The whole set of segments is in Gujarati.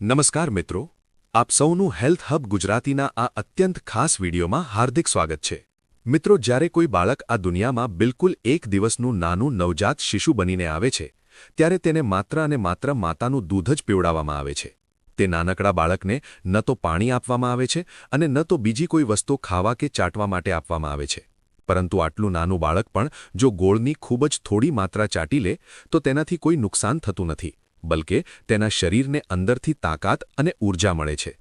નમસ્કાર મિત્રો, આપ સૌનું હેલ્થ હબ ગુજરાતીના આ અત્યંત ખાસ વિડીયોમાં હાર્દિક સ્વાગત છે. મિત્રો, જ્યારે કોઈ બાળક આ દુનિયામાં બિલકુલ એક દિવસનું નાનું નવજાત શિશુ બનીને આવે છે, ત્યારે તેને માત્ર અને માત્ર માતાનું દૂધ જ પીવડાવવામાં આવે છે. તે નાનકડા બાળકને ન તો પાણી આપવામાં આવે છે અને ન તો બીજી કોઈ વસ્તુ ખાવા કે ચાટવા માટે આપવામાં આવે છે. પરંતુ આટલું નાનું બાળક પણ જો ગોળની ખૂબ જ થોડી માત્રા ચાટી લે, તો તેનાથી કોઈ નુકસાન થતું નથી. બલકે તેના શરીરને અંદરથી તાકાત અને ઊર્જા મળે છે.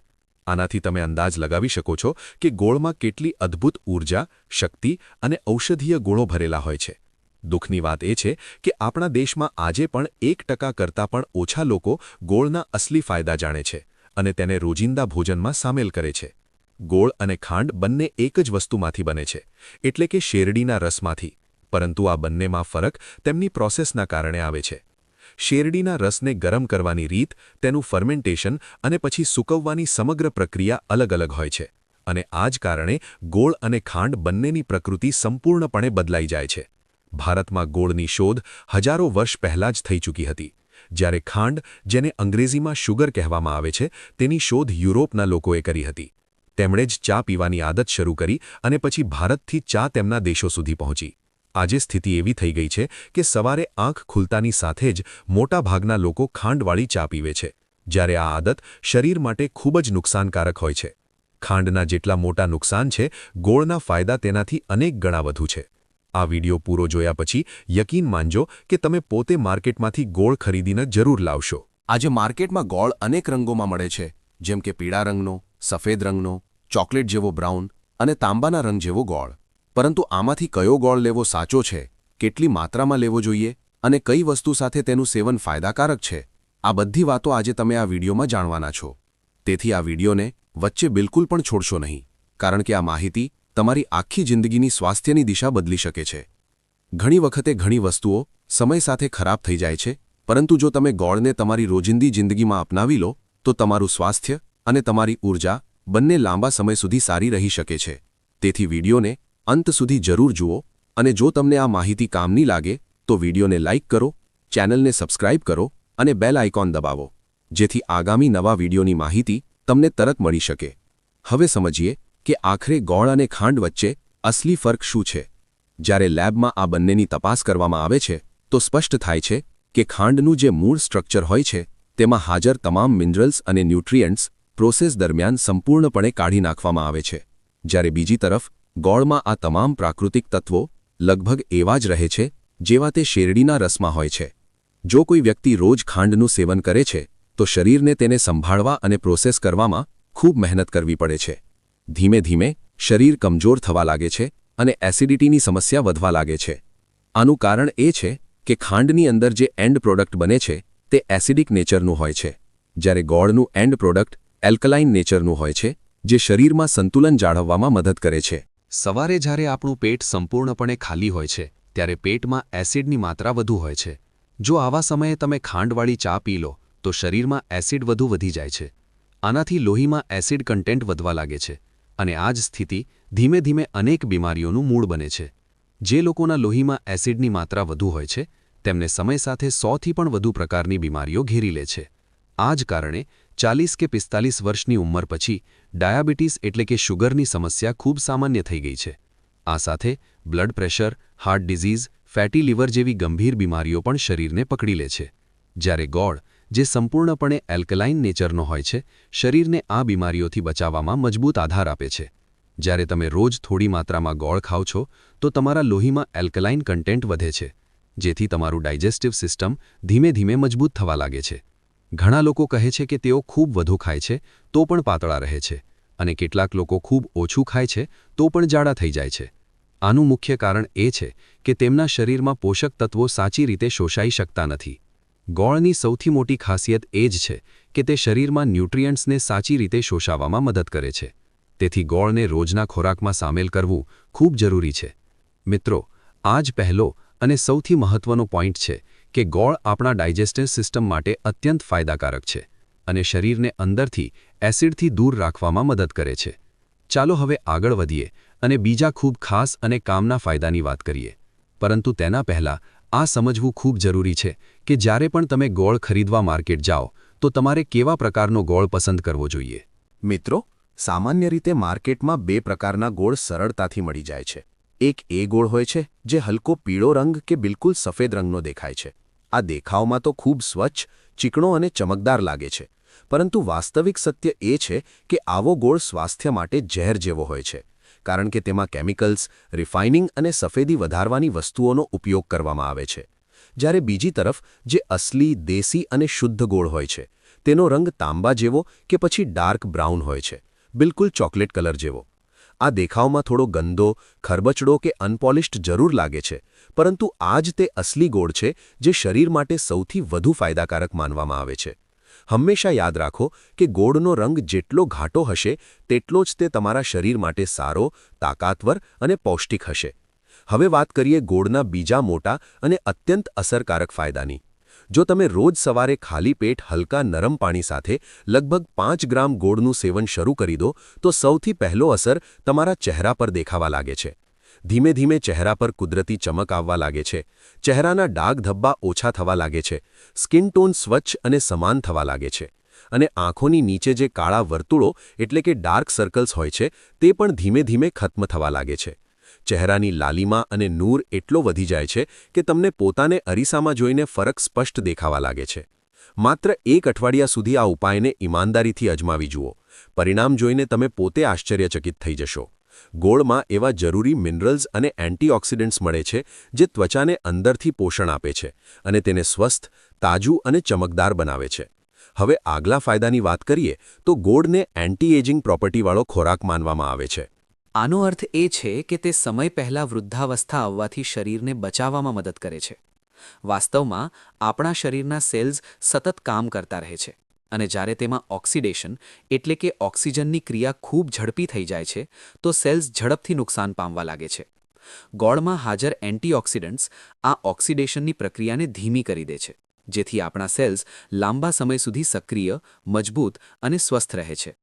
આનાથી તમે અંદાજ લગાવી શકો છો કે ગોળમાં કેટલી અદ્ભુત ઊર્જા શક્તિ અને ઔષધીય ગુણો ભરેલા હોય છે. દુઃખની વાત એ છે કે આપણા દેશમાં આજે પણ એક ટકા કરતાં પણ ઓછા લોકો ગોળના અસલી ફાયદા જાણે છે અને તેને રોજિંદા ભોજનમાં સામેલ કરે છે. ગોળ અને ખાંડ બંને એક જ વસ્તુમાંથી બને છે, એટલે કે શેરડીના રસમાંથી, પરંતુ આ બંનેમાં ફરક તેમની પ્રોસેસના કારણે આવે છે. શેરડીના રસને ગરમ કરવાની રીત, તેનું ફર્મેન્ટેશન અને પછી સૂકવવાની સમગ્ર પ્રક્રિયા અલગ અલગ હોય છે. અને આ જ કારણે ગોળ અને ખાંડ બંનેની પ્રકૃતિ સંપૂર્ણપણે બદલાઈ જાય છે. ભારતમાં ગોળની શોધ હજારો વર્ષ પહેલાં જ થઈ ચૂકી હતી. જ્યારે ખાંડ, જેને અંગ્રેજીમાં શુગર કહેવામાં આવે છે, તેની શોધ યુરોપના લોકોએ કરી હતી. તેમણે જ ચા પીવાની આદત શરૂ કરી અને પછી ભારતથી ચા તેમના દેશો સુધી પહોંચી. આજે સ્થિતિ એવી થઈ ગઈ છે કે સવારે આંખ ખુલતાની સાથે જ મોટાભાગના લોકો ખાંડવાળી ચા પીવે છે, જ્યારે આ આદત શરીર માટે ખૂબ જ નુકસાનકારક હોય છે. ખાંડના જેટલા મોટા નુકસાન છે, ગોળના ફાયદા તેનાથી અનેક ગણા વધુ છે. આ વિડિયો પૂરો જોયા પછી યકીન માનજો કે તમે પોતે માર્કેટમાંથી ગોળ ખરીદીને જરૂર લાવશો. આજે માર્કેટમાં ગોળ અનેક રંગોમાં મળે છે, જેમ કે પીળા રંગનો, સફેદ રંગનો, ચોકલેટ જેવો બ્રાઉન અને તાંબાના રંગ જેવો ગોળ. પરંતુ આમાંથી કયો ગોળ લેવો સાચો છે, કેટલી માત્રામાં લેવો જોઈએ અને કઈ વસ્તુ સાથે તેનું સેવન ફાયદાકારક છે, આ બધી વાતો આજે તમે આ વિડીયોમાં જાણવાના છો. તેથી આ વિડીયોને વચ્ચે બિલકુલ પણ છોડશો નહીં, કારણ કે આ માહિતી તમારી આખી જિંદગીની સ્વાસ્થ્યની દિશા બદલી શકે છે. ઘણી વખતે ઘણી વસ્તુઓ સમય સાથે ખરાબ થઈ જાય છે, પરંતુ જો તમે ગોળને તમારી રોજિંદી જિંદગીમાં અપનાવી લો, તો તમારું સ્વાસ્થ્ય અને તમારી ઊર્જા બંને લાંબા સમય સુધી સારી રહી શકે છે. તેથી વિડીયોને અંત સુધી જરૂર જુઓ અને જો તમને આ માહિતી કામની લાગે, તો વિડીયોને લાઇક કરો, ચેનલને સબસ્ક્રાઇબ કરો અને બેલ આઇકોન દબાવો, જેથી આગામી નવા વિડીયોની માહિતી તમને તરત મળી શકે. હવે સમજીએ કે આખરે ગોળ અને ખાંડ વચ્ચે અસલી ફર્ક શું છે. જ્યારે લેબમાં આ બંનેની તપાસ કરવામાં આવે છે, તો સ્પષ્ટ થાય છે કે ખાંડનું જે મૂળ સ્ટ્રક્ચર હોય છે, તેમાં હાજર તમામ મિનરલ્સ અને ન્યુટ્રિયન્ટ્સ પ્રોસેસ દરમિયાન સંપૂર્ણપણે કાઢી નાખવામાં આવે છે. જ્યારે બીજી તરફ ગોળમાં આ તમામ પ્રાકૃતિક તત્વો લગભગ એવા જ રહે છે, જેવા તે શેરડીના રસમાં હોય છે. જો કોઈ વ્યક્તિ રોજ ખાંડનું સેવન કરે છે, તો શરીરને તેને સંભાળવા અને પ્રોસેસ કરવામાં ખૂબ મહેનત કરવી પડે છે. ધીમે ધીમે, શરીર કમજોર થવા લાગે છે અને એસિડિટીની સમસ્યા વધવા લાગે છે. આનું કારણ એ છે કે ખાંડની અંદર જે એન્ડ પ્રોડક્ટ બને છે, તે એસિડિક નેચરનું હોય છે. જ્યારે ગોળનું એન્ડ પ્રોડક્ટ એલ્કલાઇન નેચરનું હોય છે, જે શરીરમાં સંતુલન જાળવવામાં મદદ કરે છે. સવારે જ્યારે આપણું પેટ સંપૂર્ણપણે ખાલી હોય છે, ત્યારે પેટમાં એસિડની માત્રા વધુ હોય છે. જો આવા સમયે તમે ખાંડવાળી ચા પી લો, તો શરીરમાં એસિડ વધુ વધી જાય છે. આનાથી લોહીમાં એસિડ કન્ટેન્ટ વધવા લાગે છે અને આ જ સ્થિતિ ધીમે ધીમે અનેક બીમારીઓનું મૂળ બને છે. જે લોકોના લોહીમાં એસિડની માત્રા વધુ હોય છે, તેમને સમય સાથે સોથી પણ વધુ પ્રકારની બીમારીઓ ઘેરી લે છે. આ જ કારણે ચાલીસ કે પિસ્તાલીસ વર્ષની ઉંમર પછી ડાયાબિટીસ એટલે કે શુગરની સમસ્યા ખૂબ સામાન્ય થઈ ગઈ છે. આ સાથે blood pressure, heart disease, fatty liver જેવી ગંભીર બીમારીઓ પણ શરીરને પકડી લે છે. જ્યારે ગોળ, જે સંપૂર્ણપણે એલ્કલાઇન નેચરનો હોય છે, શરીરને આ બીમારીઓથી બચાવવામાં મજબૂત આધાર આપે છે. જ્યારે તમે રોજ થોડી માત્રામાં ગોળ ખાઓ છો, તો તમારા લોહીમાં એલ્કલાઇન કન્ટેન્ટ વધે છે, જેથી તમારું ડાયજેસ્ટિવ સિસ્ટમ ધીમે ધીમે મજબૂત થવા લાગે છે. ઘણા લોકો કહે છે કે તેઓ ખૂબ વધુ ખાય છે, તો પણ પાતળા રહે છે, અને કેટલાક લોકો ખૂબ ઓછું ખાય છે, તો પણ જાડા થઈ જાય છે. આનું મુખ્ય કારણ એ છે કે તેમના શરીરમાં પોષક તત્વો સાચી રીતે શોષાઈ શકતા નથી. ગોળની સૌથી મોટી ખાસિયત એ જ છે કે તે શરીરમાં ન્યુટ્રિયન્ટ્સને સાચી રીતે શોષાવવામાં મદદ કરે છે. તેથી ગોળને રોજના ખોરાકમાં સામેલ કરવું ખૂબ જરૂરી છે. મિત્રો, આ જ પહેલો અને સૌથી મહત્વનો પોઈન્ટ છે કે ગોળ આપણા ડાયજેસ્ટિવ સિસ્ટમ માટે અત્યંત ફાયદાકારક છે અને શરીરને અંદરથી, એસિડથી દૂર રાખવામાં મદદ કરે છે. ચાલો હવે આગળ વધીએ અને બીજા ખૂબ ખાસ અને કામના ફાયદાની વાત કરીએ. પરંતુ તેના પહેલાં, આ સમજવું ખૂબ જરૂરી છે કે જ્યારે પણ તમે ગોળ ખરીદવા માર્કેટ જાઓ, તો તમારે કેવા પ્રકારનો ગોળ પસંદ કરવો જોઈએ? મિત્રો, સામાન્ય રીતે માર્કેટમાં બે પ્રકારના ગોળ સરળતાથી મળી જાય છે. એક એ ગોળ હોય છે, જે હલકો પીળો રંગ કે બિલકુલ સફેદ રંગનો દેખાય છે. આ દેખાવમાં તો ખૂબ સ્વચ્છ, ચીકણો અને ચમકદાર લાગે છે. પરંતુ વાસ્તવિક સત્ય એ છે કે આવો ગોળ સ્વાસ્થ્ય માટે ઝેર જેવો હોય છે. કારણ કે તેમાં કેમિકલ્સ, રિફાઇનિંગ અને સફેદી વધારવાની વસ્તુઓનો ઉપયોગ કરવામાં આવે છે. જ્યારે બીજી તરફ, જે અસલી, દેશી અને શુદ્ધ ગોળ હોય છે, તેનો રંગ તાંબા જેવો કે પછી ડાર્ક બ્રાઉન હોય છે. બિલકુલ ચોકલેટ કલર જેવો. આ દેખાવમાં થોડો ગંદો, ખરબચડો કે અનપોલિશ્ડ જરૂર લાગે છે, પરંતુ આ જ તે અસલી ગોળ છે જે શરીર માટે સૌથી વધુ ફાયદાકારક માનવામાં આવે છે. હંમેશા યાદ રાખો કે ગોળનો રંગ જેટલો ઘાટો હશે, તેટલો જ તે તમારા શરીર માટે સારો, તાકાતવર અને પૌષ્ટિક હશે. હવે વાત કરીએ ગોળના બીજા મોટા અને અત્યંત અસરકારક ફાયદાની. જો તમે રોજ સવારે ખાલી પેટ હલકા નરમ પાણી સાથે લગભગ પાંચ ગ્રામ ગોળનું સેવન શરૂ કરી દો, તો સૌથી પહેલો અસર તમારા ચહેરા પર દેખાવા લાગે છે. ધીમે ધીમે ચહેરા પર કુદરતી ચમક આવવા લાગે છે. ચહેરાના ડાઘ ધબ્બા ઓછા થવા લાગે છે. સ્કિન ટોન સ્વચ્છ અને સમાન થવા લાગે છે. અને આંખોની નીચે જે કાળા વર્તુળો, એટલે કે ડાર્ક સર્કલ્સ હોય છે, તે પણ ધીમે ધીમે ખત્મ થવા લાગે છે. ચહેરાની લાલીમા અને નૂર એટલો વધી જાય છે કે તમને પોતાને અરીસામાં જોઈને ફરક સ્પષ્ટ દેખાવા લાગે છે. માત્ર એક અઠવાડિયા સુધી આ ઉપાયને ઈમાનદારીથી અજમાવી જુઓ. પરિણામ જોઈને તમે પોતે આશ્ચર્યચકિત થઈ જશો. ગોળમાં એવા જરૂરી મિનરલ્સ અને એન્ટીઓક્સિડન્ટ્સ મળે છે જે ત્વચાને અંદરથી પોષણ આપે છે અને તેને સ્વસ્થ, તાજું અને ચમકદાર બનાવે છે. હવે આગલા ફાયદાની વાત કરીએ તો ગોળને એન્ટી એજિંગ પ્રોપર્ટીવાળો ખોરાક માનવામાં આવે છે. આનો અર્થ એ છે કે તે સમય પહેલાં વૃદ્ધાવસ્થા આવવાથી શરીરને બચાવવામાં મદદ કરે છે. વાસ્તવમાં, આપણા શરીરના સેલ્સ સતત કામ કરતા રહે છે અને જ્યારે તેમાં ઓક્સિડેશન, એટલે કે ઓક્સિજનની ક્રિયા ખૂબ ઝડપી થઈ જાય છે, તો સેલ્સ ઝડપથી નુકસાન પામવા લાગે છે. ગોળમાં હાજર એન્ટીઓક્સિડન્ટ્સ આ ઓક્સિડેશનની પ્રક્રિયાને ધીમી કરી દે છે, જેથી આપણા સેલ્સ લાંબા સમય સુધી સક્રિય, મજબૂત અને સ્વસ્થ રહે છે.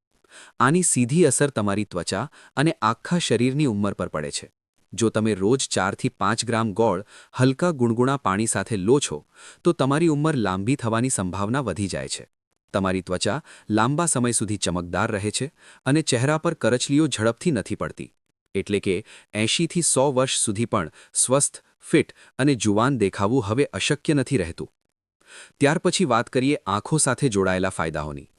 આની સીધી અસર તમારી ત્વચા અને આખા શરીરની ઉંમર પર પડે છે. જો તમે રોજ ચારથી પાંચ ગ્રામ ગોળ હલકા ગુણગુણા પાણી સાથે લો છો, તો તમારી ઉંમર લાંબી થવાની સંભાવના વધી જાય છે. તમારી ત્વચા લાંબા સમય સુધી ચમકદાર રહે છે અને ચહેરા પર કરચલીઓ ઝડપથી નથી પડતી. એટલે કે એંશીથી સો વર્ષ સુધી પણ સ્વસ્થ, ફિટ અને જુવાન દેખાવું હવે અશક્ય નથી રહેતું. ત્યાર પછી વાત કરીએ આંખો સાથે જોડાયેલા ફાયદાઓની.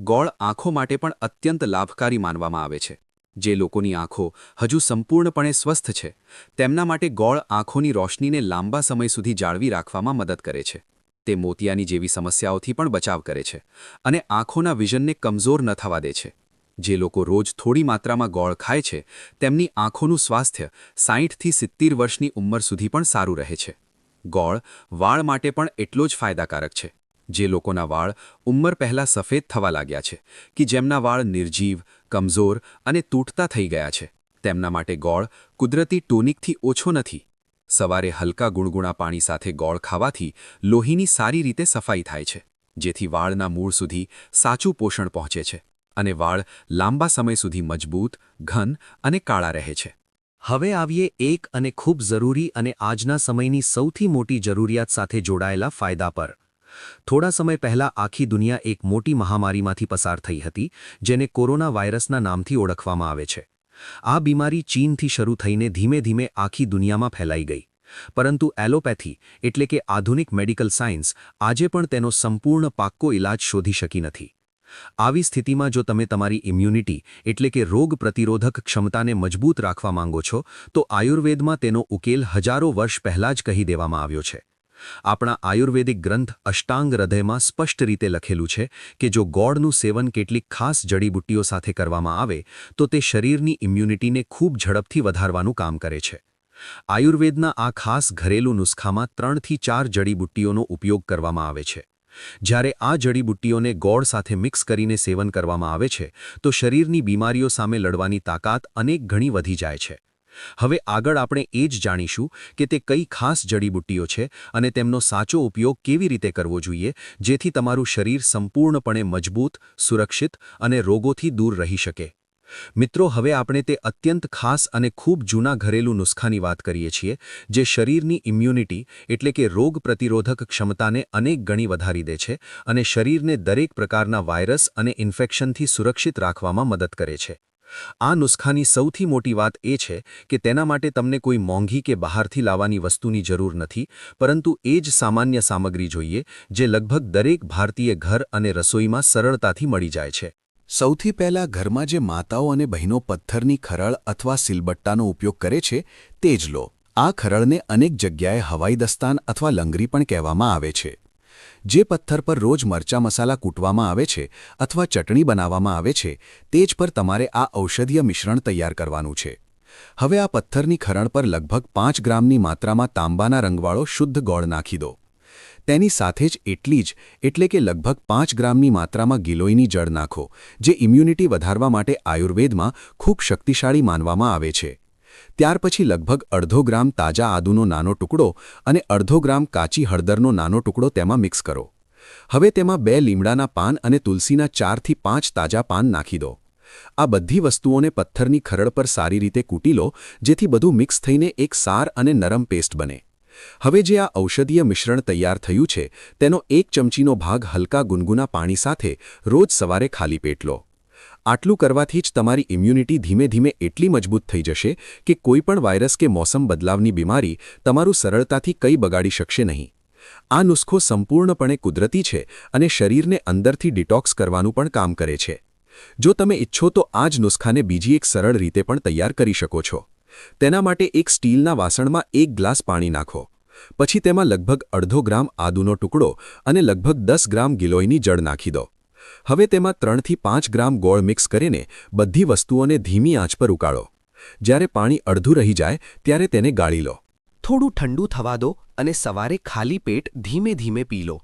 ગોળ આંખો માટે પણ અત્યંત લાભકારી માનવામાં આવે છે. જે લોકોની આંખો હજુ સંપૂર્ણપણે સ્વસ્થ છે, તેમના માટે ગોળ આંખોની રોશનીને લાંબા સમય સુધી જાળવી રાખવામાં મદદ કરે છે. તે મોતિયાની જેવી સમસ્યાઓથી પણ બચાવ કરે છે અને આંખોના વિઝનને કમજોર ન થવા દે છે. જે લોકો રોજ થોડી માત્રામાં ગોળ ખાય છે, તેમની આંખોનું સ્વાસ્થ્ય સાહીઠથી સિત્તેર વર્ષની ઉંમર સુધી પણ સારું રહે છે. ગોળ વાળ માટે પણ એટલો જ ફાયદાકારક છે. જે લોકોના વાળ ઉંમર પહેલાં સફેદ થવા લાગ્યા છે, કે જેમના વાળ નિર્જીવ, કમજોર અને તૂટતા થઈ ગયા છે. તેમના માટે ગોળ કુદરતી ટોનિકથી ઓછો નથી. સવારે હલકા ગુણગુણા પાણી સાથે ગોળ ખાવાથી લોહીની સારી રીતે સફાઈ થાય છે, જેથી વાળના મૂળ સુધી સાચું પોષણ પહોંચે છે અને વાળ લાંબા સમય સુધી મજબૂત, ઘન અને કાળા રહે છે. હવે આવીએ એક અને ખૂબ જરૂરી અને આજના સમયની સૌથી મોટી જરૂરિયાત સાથે જોડાયેલા ફાયદા પર. થોડા સમય પહેલા આખી દુનિયા એક મોટી મહામારીમાંથી પસાર થઈ હતી, જેને કોરોના વાયરસના નામથી ઓળખવામાં આવે છે. આ બીમારી ચીનથી શરૂ થઈને ધીમે ધીમે આખી દુનિયામાં ફેલાઈ ગઈ. પરંતુ એલોપેથી, એટલે કે આધુનિક મેડિકલ સાયન્સ, આજે પણ તેનો સંપૂર્ણ પાક્કો ઇલાજ શોધી શકી નથી. આવી સ્થિતિમાં જો તમે તમારી ઇમ્યુનિટી, એટલે કે રોગ પ્રતિરોધક ક્ષમતાને મજબૂત રાખવા માંગો છો, તો આયુર્વેદમાં તેનો ઉકેલ હજારો વર્ષ પહેલાં જ કહી દેવામાં આવ્યો છે. આપણા આયુર્વેદિક ગ્રંથ અષ્ટાંગ હૃદયમાં સ્પષ્ટ રીતે લખેલું છે કે જો ગોળનું સેવન કેટલીક ખાસ જડીબુટ્ટીઓ સાથે કરવામાં આવે, તો તે શરીરની ઇમ્યુનિટીને ખૂબ ઝડપથી વધારવાનું કામ કરે છે. આયુર્વેદના આ ખાસ ઘરેલું નુસ્ખામાં ત્રણથી ચાર જડીબુટ્ટીઓનો ઉપયોગ કરવામાં આવે છે. જ્યારે આ જડીબુટ્ટીઓને ગોળ સાથે મિક્સ કરીને સેવન કરવામાં આવે છે, તો શરીરની બીમારીઓ સામે લડવાની તાકાત અનેક ઘણી વધી જાય છે. હવે આગળ આપણે એ જ જાણીશું કે તે કઈ ખાસ જડીબુટ્ટીઓ છે અને તેમનો સાચો ઉપયોગ કેવી રીતે કરવો જોઈએ, જેથી તમારું શરીર સંપૂર્ણપણે મજબૂત, સુરક્ષિત અને રોગોથી દૂર રહી શકે. મિત્રો, હવે આપણે તે અત્યંત ખાસ અને ખૂબ જૂના ઘરેલું નુસ્ખાની વાત કરીએ છીએ, જે શરીરની ઇમ્યુનિટી એટલે કે રોગ પ્રતિરોધક ક્ષમતાને અનેક ગણી વધારી દે છે અને શરીરને દરેક પ્રકારના વાયરસ અને ઇન્ફેક્શનથી સુરક્ષિત રાખવામાં મદદ કરે છે. આ નુસ્ખાની સૌથી મોટી વાત એ છે કે તેના માટે તમને કોઈ મોંઘી કે બહારથી લાવવાની વસ્તુની જરૂર નથી, પરંતુ એ જ સામાન્ય સામગ્રી જોઈએ, જે લગભગ દરેક ભારતીય ઘર અને રસોઈમાં સરળતાથી મળી જાય છે. સૌથી પહેલા ઘરમાં જે માતાઓ અને બહેનો પથ્થરની ખરળ અથવા સિલબટ્ટાનો ઉપયોગ કરે છે, તે જ લો. આ ખરળને અનેક જગ્યાએ હવાઈ દસ્તાન અથવા લંગરી પણ કહેવામાં આવે છે. જે પથ્થર પર રોજ મરચા મસાલા કૂટવામાં આવે છે અથવા ચટણી બનાવવામાં આવે છે, તે જ પર તમારે આ ઔષધીય મિશ્રણ તૈયાર કરવાનું છે. હવે આ પથ્થરની ખરણ પર લગભગ પાંચ ગ્રામની માત્રામાં તાંબાના રંગવાળો શુદ્ધ ગોળ નાખી દો. તેની સાથે જ એટલી જ, એટલે કે લગભગ પાંચ ગ્રામની માત્રામાં ગિલોયની જળ નાખો, જે ઇમ્યુનિટી વધારવા માટે આયુર્વેદમાં ખૂબ શક્તિશાળી માનવામાં આવે છે. ત્યાર પછી લગભગ અડધો ગ્રામ તાજા આદુનો નાનો ટુકડો અને અડધો ગ્રામ કાચી હળદરનો નાનો ટુકડો તેમાં મિક્સ કરો. હવે તેમાં બે લીમડાના પાન અને તુલસીના ચારથી પાંચ તાજા પાન નાખી દો. આ બધી વસ્તુઓને પથ્થરની ખરડ પર સારી રીતે કૂટી લો, જેથી બધું મિક્સ થઈને એક સાર અને નરમ પેસ્ટ બને. હવે જે આ ઔષધીય મિશ્રણ તૈયાર થયું છે, તેનો એક ચમચીનો ભાગ હલકા ગુનગુના પાણી સાથે રોજ સવારે ખાલી પેટ લો. આટલું કરવાથી જ તમારી ઇમ્યુનિટી ધીમે ધીમે એટલી મજબૂત થઈ જશે કે કોઈપણ વાયરસ કે મોસમ બદલાવની બીમારી તમારું સરળતાથી કંઈ બગાડી શકશે નહીં. આ નુસ્ખો સંપૂર્ણપણે કુદરતી છે અને શરીરને અંદરથી ડિટોક્સ કરવાનું પણ કામ કરે છે. જો તમે ઈચ્છો તો આ જ નુસ્ખાને બીજી એક સરળ રીતે પણ તૈયાર કરી શકો છો. તેના માટે એક સ્ટીલના વાસણમાં એક ગ્લાસ પાણી નાખો. પછી તેમાં લગભગ અડધો ગ્રામ આદુનો ટુકડો અને લગભગ દસ ગ્રામ ગિલોયની જળ નાખી દો. હવે તેમાં ત્રણથી પાંચ ગ્રામ ગોળ મિક્સ કરીને બધી વસ્તુઓને ધીમી આંચ પર ઉકાળો. જ્યારે પાણી અડધું રહી જાય, ત્યારે તેને ગાળી લો. થોડું ઠંડુ થવા દો અને સવારે ખાલી પેટ ધીમે ધીમે પી લો.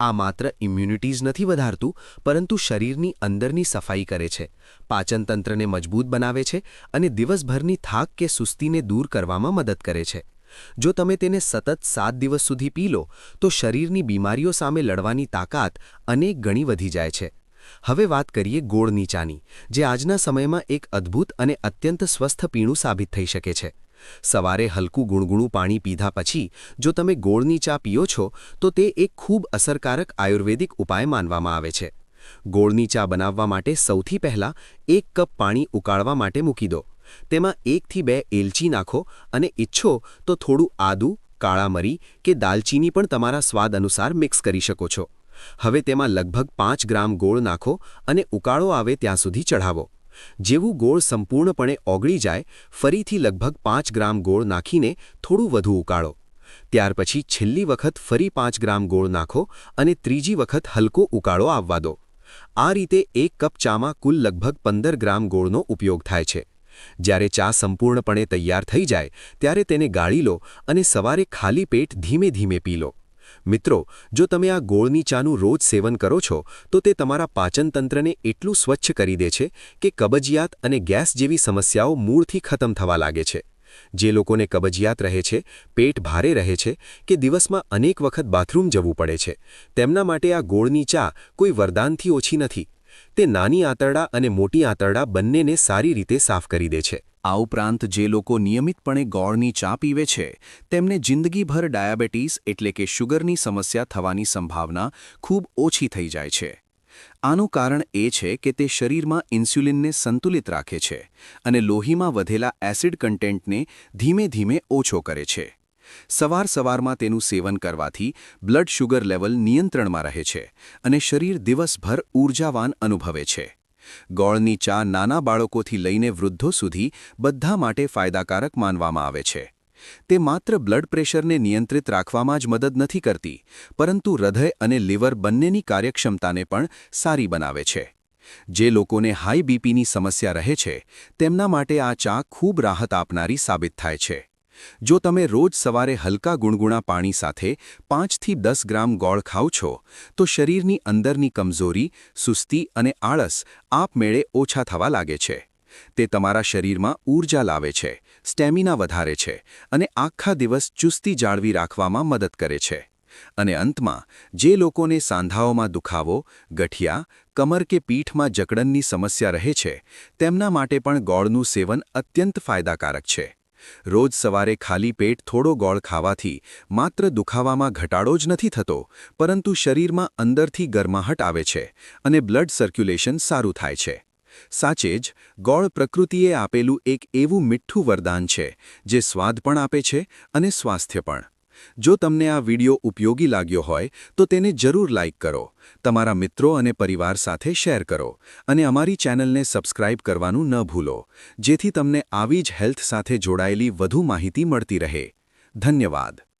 આ માત્ર ઇમ્યુનિટીઝ નથી વધારતું, પરંતુ શરીરની અંદરની સફાઈ કરે છે. પાચનતંત્રને મજબૂત બનાવે છે અને દિવસભરની થાક કે સુસ્તીને દૂર કરવામાં મદદ કરે છે. જો તમે તેને સતત સાત દિવસ સુધી પી લો, તો શરીરની બીમારીઓ સામે લડવાની તાકાત અનેક ગણી વધી જાય છે. હવે વાત કરીએ ગોળની ચાની જે આજના સમયમાં એક અદ્ભુત અને અત્યંત સ્વસ્થ પીણું સાબિત થઈ શકે છે. સવારે હલકું ગુણગુણું પાણી પીધા પછી, જો તમે ગોળની ચા પીઓ છો, તો તે એક ખૂબ અસરકારક આયુર્વેદિક ઉપાય માનવામાં આવે છે. ગોળની ચા બનાવવા માટે સૌથી પહેલાં એક કપ પાણી ઉકાળવા માટે મૂકી દો. તેમાં એકથી બે એલચી નાખો અને ઈચ્છો તો થોડું આદુ, કાળા મરી કે દાલચીની પણ તમારા સ્વાદ અનુસાર મિક્સ કરી શકો છો. હવે તેમાં લગભગ પાંચ ગ્રામ ગોળ નાખો અને ઉકાળો આવે ત્યાં સુધી ચઢાવો. જેવું ગોળ સંપૂર્ણપણે ઓગળી જાય, ફરીથી લગભગ પાંચ ગ્રામ ગોળ નાખીને થોડું વધુ ઉકાળો. ત્યાર પછી છેલ્લી વખત ફરી પાંચ ગ્રામ ગોળ નાખો અને ત્રીજી વખત હલકો ઉકાળો આવવા દો. આ રીતે એક કપ ચામાં કુલ લગભગ પંદર ગ્રામ ગોળનો ઉપયોગ થાય છે. જ્યારે ચા સંપૂર્ણપણે તૈયાર થઈ જાય, ત્યારે તેને ગાળી લો અને સવારે ખાલી પેટ ધીમે ધીમે પી લો. મિત્રો, જો તમે આ ગોળની ચાનું રોજ સેવન કરો છો, તો તે તમારા પાચનતંત્રને એટલું સ્વચ્છ કરી દે છે કે કબજિયાત અને ગેસ જેવી સમસ્યાઓ મૂળથી ખતમ થવા લાગે છે. જે લોકોને કબજિયાત રહે છે, પેટ ભારે રહે છે કે દિવસમાં અનેક વખત બાથરૂમ જવું પડે છે, તેમના માટે આ ગોળની ચા કોઈ વરદાનથી ઓછી નથી. તે નાની આંતરડા અને મોટી આંતરડા બંનેને સારી રીતે સાફ કરી દે છે. આ ઉપરાંત જે લોકો નિયમિતપણે ગોળની ચા પીવે છે, તેમને જિંદગીભર ડાયાબિટીસ એટલે કે શુગરની સમસ્યા થવાની સંભાવના ખૂબ ઓછી થઈ જાય છે. આનું કારણ એ છે કે તે શરીરમાં ઇન્સ્યુલિનને સંતુલિત રાખે છે અને લોહીમાં વધેલા એસિડ કન્ટેન્ટને ધીમે ધીમે ઓછો કરે છે. સવાર સવારમાં તેનું સેવન કરવાથી બ્લડ શુગર લેવલ નિયંત્રણમાં રહે છે અને શરીર દિવસભર ઊર્જાવાન અનુભવે છે. ગોળની ચા નાના બાળકોથી લઈને વૃદ્ધો સુધી બધા માટે ફાયદાકારક માનવામાં આવે છે. તે માત્ર બ્લડ પ્રેશરને નિયંત્રિત રાખવામાં જ મદદ નથી કરતી, પરંતુ હૃદય અને લીવર બંનેની કાર્યક્ષમતાને પણ સારી બનાવે છે. જે લોકોને હાઈ બીપીની સમસ્યા રહે છે, તેમના માટે આ ચા ખૂબ રાહત આપનારી સાબિત થાય છે. જો તમે રોજ સવારે હલકા ગુણગુણા પાણી સાથે પાંચથી દસ ગ્રામ ગોળ ખાઓ છો, તો શરીરની અંદરની કમજોરી, સુસ્તી અને આળસ આપમેળે ઓછા થવા લાગે છે. તે તમારા શરીરમાં ઊર્જા લાવે છે, સ્ટેમિના વધારે છે અને આખા દિવસ ચુસ્તી જાળવી રાખવામાં મદદ કરે છે. અને અંતમાં, જે લોકોને સાંધાઓમાં દુખાવો, ગઠિયા, કમર કે પીઠમાં જકડનની સમસ્યા રહે છે, તેમના માટે પણ ગોળનું સેવન અત્યંત ફાયદાકારક છે. રોજ સવારે ખાલી પેટ થોડો ગોળ ખાવાથી માત્ર દુખાવામાં ઘટાડો જ નથી થતો, પરંતુ શરીરમાં અંદરથી ગરમાહટ આવે છે અને બ્લડ સર્ક્યુલેશન સારું થાય છે. સાચે જ, ગોળ પ્રકૃતિએ આપેલું એક એવું મીઠું વરદાન છે, જે સ્વાદ પણ આપે છે અને સ્વાસ્થ્ય પણ. જો તમને આ વિડિયો ઉપયોગી લાગ્યો હોય, તો તેને જરૂર લાઇક કરો, તમારા મિત્રો અને પરિવાર સાથે શેર કરો, અને અમારી ચેનલને સબસ્ક્રાઇબ કરવાનું ન ભૂલો, જેથી તમને આવી જ હેલ્થ સાથે જોડાયેલી વધુ માહિતી મળતી રહે. ધન્યવાદ.